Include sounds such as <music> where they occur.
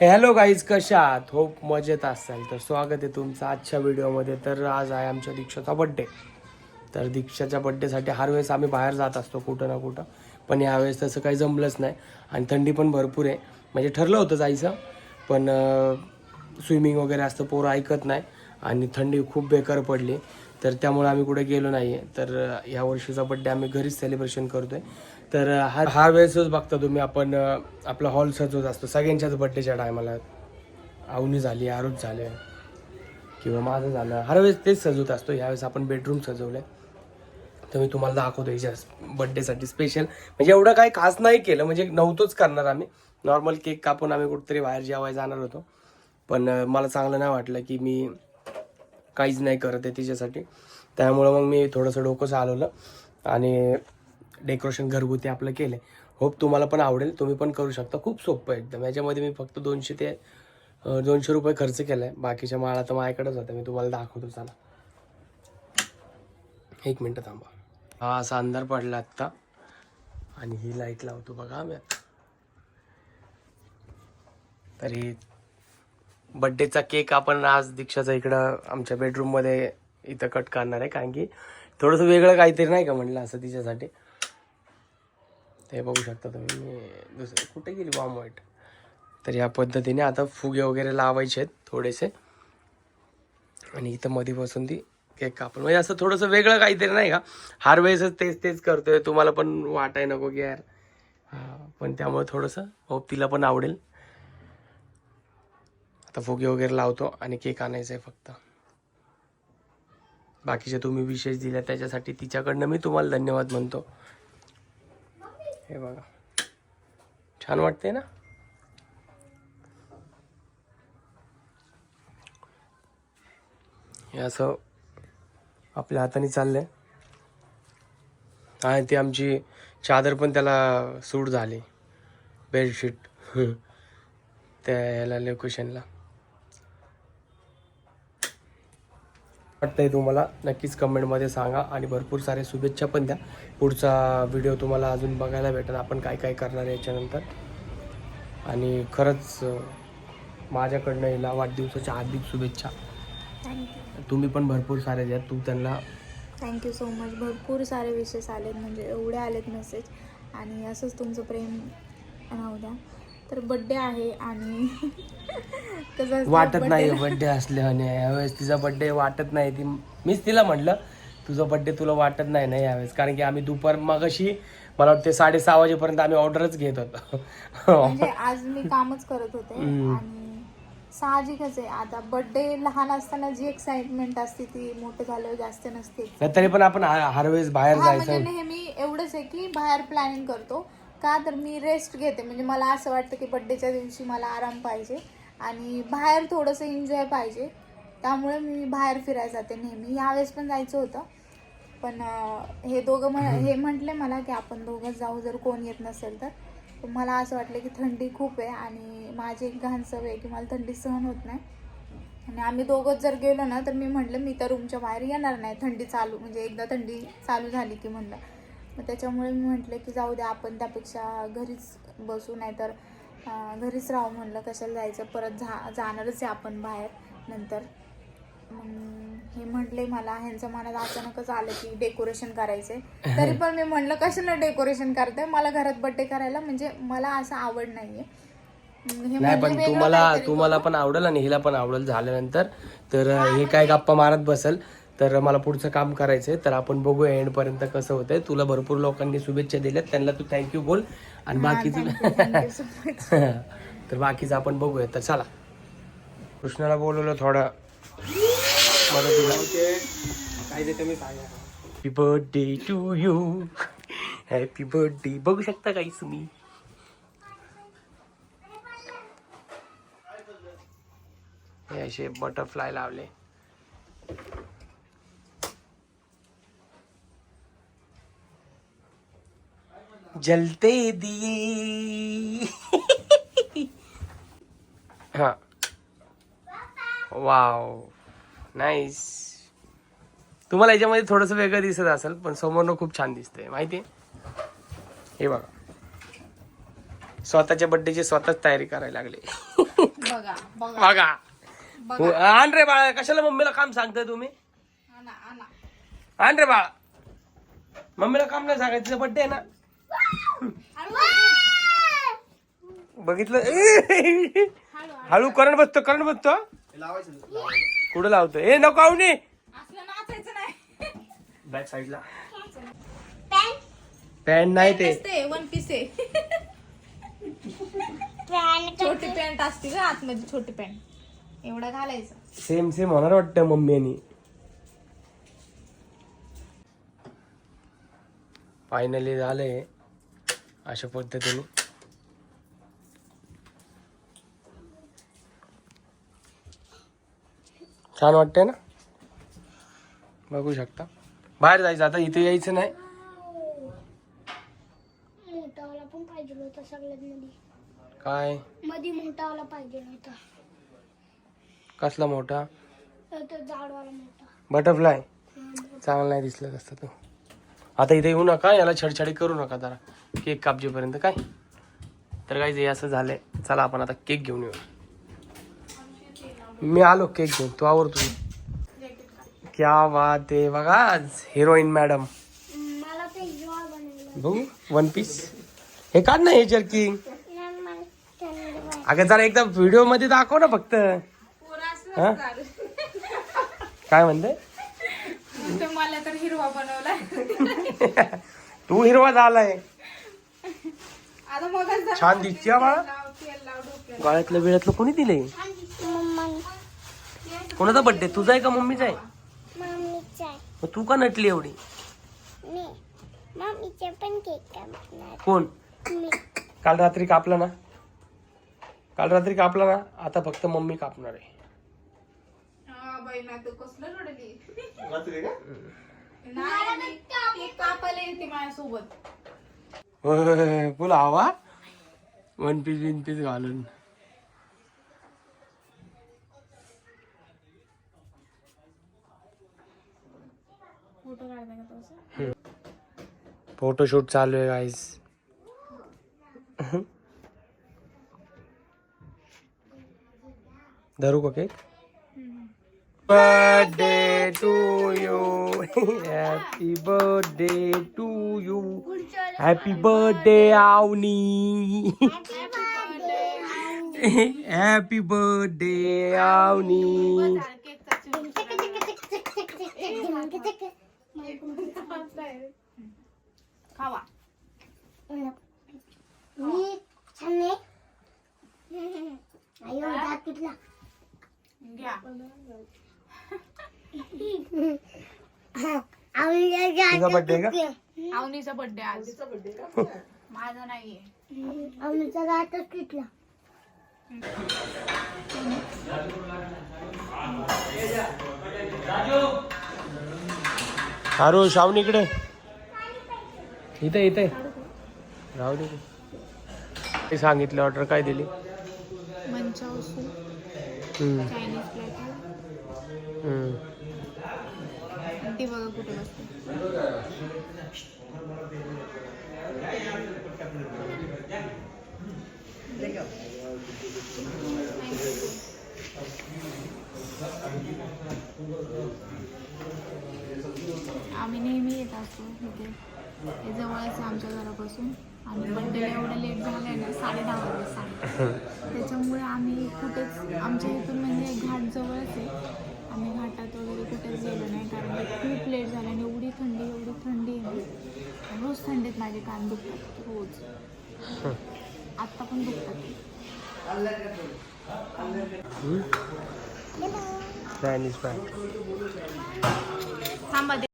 Hello guys कशा आहात? Hope मजेत असाल. तर स्वागत आहे तुमचं आजच्या व्हिडिओमध्ये तर आज आहे आमच्या दीक्षाचा बड्डे तर दीक्षाच्या बड्डेसाठी हर वेळेस आम्ही बाहेर जात असतो कुठं ना कुठं. पण यावेळेस तसं काही जमलंच नाही. आणि थंडी पण भरपूर आहे. म्हणजे ठरलं होतं जायचं. पण स्विमिंग वगैरे असतं पोरं ऐकत नाही. आणि थंडी खूप बेकार पडली. तर त्यामुळे आम्ही कुठे गेलो नाही आहे तर ह्या वर्षीचा बड्डे आम्ही घरीच सेलिब्रेशन करतो आहे तर हा हा वेळेसच बघता तुम्ही. आपण आपला हॉल सजवत असतो सगळ्यांच्याच बड्डेच्या टायमाला आवनी झाली आरुच झाले किंवा माझं झालं. हर वेळेस तेच सजवत असतो. ह्यावेळेस आपण बेडरूम सजवलं तर मी तुम्हाला दाखवतो हिच्या बड्डेसाठी स्पेशल म्हणजे एवढं काही खास नाही केलं. म्हणजे नव्हतोच करणार आम्ही. नॉर्मल केक कापून आम्ही कुठेतरी बाहेर जेवायला जाणार होतो. पण मला चांगलं नाही वाटलं की मी काहीच नाही करत आहे तिच्यासाठी. त्यामुळं मग मी थोडंसं डोकं चालवलं. आणि डेकोरेशन घरगुती आपलं केलं होप तुम्हाला पण आवडेल. तुम्ही पण करू शकता. खूप सोपं आहे एकदम. याच्यामध्ये मी फक्त दोनशे ते दोनशे रुपये खर्च केला आहे बाकीच्या माळा तर माझ्याकडेच होत्या मी तुम्हाला दाखवतो. चला. एक मिनटं थांबा. हा असा अंधार पडला आत्ता. आणि ही लाइट लावतो बघा आम्ही आता. तरी बड्डेचा केक आपण आज दीक्षाचा इकडं आमच्या बेडरूममध्ये इथं कट करणार आहे. कारण की थोडंसं वेगळं काहीतरी नाही का म्हटलं असं तिच्यासाठी. ते बघू शकता तुम्ही. मी दुसरं कुठे गेली? वॉम व्हाईट तर या पद्धतीने आता फुगे वगैरे लावायचे आहेत थोडेसे. आणि इथं मध्ये बसून ती केक कापून. म्हणजे असं थोडंसं वेगळं काहीतरी नाही का? हर वेळेसच तेच तेच करतोय. तुम्हाला पण वाटाय नको की यार. पण त्यामुळे थोडंसं. हो तिला पण आवडेल. आता फुगे वगैरे लावतो आणि केक आणायचं आहे फक्त. बाकीचे तुम्ही विशेष दिल्या त्याच्यासाठी तिच्याकडनं मी तुम्हाला धन्यवाद म्हणतो. हे बघा. छान वाटते ना? हे असं आपल्या हाताने चाललंय. आणि ती आमची चादर पण त्याला सूट झाली. बेडशीट. <laughs> त्या ह्याला लोकेशनला वाटतंय तुम्हाला नक्कीच कमेंटमध्ये सांगा आणि भरपूर सारे शुभेच्छा पण द्या. पुढचा व्हिडिओ तुम्हाला अजून बघायला भेटेल. आपण काय काय करणार याच्यानंतर. आणि खरंच माझ्याकडनं हिला वाढदिवसाच्या हार्दिक शुभेच्छा. तुम्ही पण भरपूर सारे द्या. तू त्यांना थँक्यू सो मच. भरपूर सारे विशेष आलेत म्हणजे एवढे आलेत मेसेज आणि असंच तुमचं प्रेम राहू द्या. तर बड्डे आहे आणि <laughs> कसं वाटत नाही बड्डे असल्याने यावेळेस तिचा बड्डे वाटत नाही. ती मीच तिला म्हटलं तुझा बड्डे तुला वाटत नाही ना यावेळेस? कारण की आम्ही दुपार मगाशी मला वाटते साडेसहा वाजेपर्यंत आम्ही ऑर्डरच घेत होतो. म्हणजे आज मी कामच करत होते. <laughs> आणि साहजिकच आहे. आता बड्डे लहान असताना जी एक्साइटमेंट असते ती मोठं झाल्यावर जास्त नसते. तरी पण आपण हर हर वेळेस बाहेर हा म्हणजे जायचं नेहमी एवढंच आहे की बाहेर प्लॅनिंग करतो. का तर मी रेस्ट घेते. म्हणजे मला असं वाटतं की बड्डेच्या दिवशी मला आराम पाहिजे आणि बाहेर थोडंसं एन्जॉय पाहिजे. त्यामुळे मी बाहेर फिरायला जाते नेहमी. यावेळेस पण जायचं होतं. पण हे दोघं म्हण हे म्हटले मला की आपण दोघं जाऊ जर कोण येत नसेल तर. तर मला असं वाटलं की थंडी खूप आहे आणि माझी एक घाण सवय आहे की मला थंडी सहन होत नाही. आणि आम्ही दोघंच जर गेलो ना तर मी म्हटलं मी तर रूमच्या बाहेर येणार नाही. थंडी चालू म्हणजे एकदा थंडी चालू झाली की म्हणलं. मग त्याच्यामुळे मी म्हटलं की जाऊ द्या आपण त्यापेक्षा घरीच बसू नाही तर घरीच राहू म्हणलं कशाला जायचं? परत जा जाणारच आहे आपण बाहेर नंतर. मग हे म्हटले मला ह्यांच्या मनात अचानकच आलं की डेकोरेशन करायचंय. तरी पण मी म्हणलं कशाला डेकोरेशन करते मला घरात बड्डे करायला म्हणजे मला असं आवड नाहीये. नाही पण तुम्हाला तुम्हाला पण आवडेल आणि हिला पण आवडेल झाल्यानंतर. तर हे काय गप्पा मारत बसेल. तर मला पुढचं काम करायचंय तर आपण बघूया एंड पर्यंत कसं होतंय. तुला भरपूर लोकांनी शुभेच्छा दिल्यात त्यांना तू थँक्यू बोल. आणि बाकीचं. <laughs> तर बाकीचं आपण बघूया. तर चला. कृष्णाला बोलवलं थोडं. मदतीला काय देते मी happy birthday to you happy birthday बघू शकता काही तुम्ही हे असे बटरफ्लाय लावले. जलते दिए <laughs> हा। वाव। नाईस। तुम्हाला याच्यामध्ये थोडंसं वेगळं दिसत असेल पण समोरनं खूप छान दिसतंय. माहिती हे बघा. स्वतःच्या बड्डेची स्वतःच तयारी करायला लागले. बघा हो, आण रे बाळा कशाला मम्मीला काम सांगताय तुम्ही? आणा रे बाळा. मम्मीला काम नाही सांगायचं बड्डे आहे ना? बघितलं? <laughs> हळू करण बसतो करण बसतो. कुठं लावतो ए नको आवनी असलं नाचायचं नाही. बॅक साईडला. पॅन्ट नाही ते. ते वन पीस आहे. छोटी पॅन्ट असते का आतमध्ये छोटी पॅन्ट एवढं घालायचं. सेम सेम होणार वाटतं मम्मी आणि. फायनली झालंय. अशा पद्धतीने. छान वाटतंय ना? बघू शकता. बाहेर जायचं आता इथे यायचं नाही. मोठावाला पण पाहिजे होता सगळ्यात मध्ये काय? मध्ये मोठावाला पाहिजे होता. कसला मोठा? तर तो जाडवाला मोठा. बटरफ्लाय चांगला नाही दिसलं कसं तो. आता इथे येऊ नका याला छडछाडी करू नका जरा. केक कापजेपर्यंत काय? तर काय जे असं झालंय. चला आपण आता केक घेऊन येऊ. मी आलो केक घेऊन. तू आवर तू क्या बात आहे. बघा हिरोईन मॅडम बघू वन पीस हे काढ ना हे जर्की अगं जरा एकदा व्हिडिओमध्ये दाखव ना फक्त. हा? काय म्हणते ते मला तर हिरवा बनवला तू हिरवा झालाय. आता मग छान दिसते बाळा गळ्यातलं बिळ्यातलं कोणी दिले कोणाचा बर्थडे तुझा आहे का मम्मीचा आहे? मम्मीचा आहे. मग तू का नटली एवढी? मी. मम्मीचे पण केक कापणार कोण? मी. काल रात्री कापला ना? काल रात्री कापला ना? आता फक्त मम्मी कापणार आहे. नाही कापायला येते माझ्यासोबत. होय, हवा वन पीस बिन पीस घालून. फोटो काढता का तसं? फोटोशूट चालू आहे गाईस धरू का cake birthday to you happy birthday to you happy birthday Avni happy birthday Avni खावा. मी छान आहे. अयो दात तुटला. घ्या. <laughs> तुझा बर्थडे का? अवनीचा बर्थडे आज. <laughs> माझा नाहीये. अवनीचा अरो शावनी इकडे. इथे इथे. राहू दे ते सांगितलं ऑर्डर काय दिली? मंचाव सूप हम्म, चायनीज ती बघा कुठे बसते. आम्ही नेहमी येत असतो इथे. हे जवळच आहे आमच्या घरापासून. आणि बड्डेला एवढं लेट झालंय ना साडे दहा वाजले साडे त्याच्यामुळे आम्ही कुठेच आमच्या इथून म्हणजे घाट जवळच आहे. आम्ही घाटात गेलो नाही कारण की खूप लेट झालं आणि एवढी थंडी एवढी थंडी आहे. रोज थंडीत माझे कान दुखतात रोज. आत्ता पण दुखतात. चायनीज थांबा दे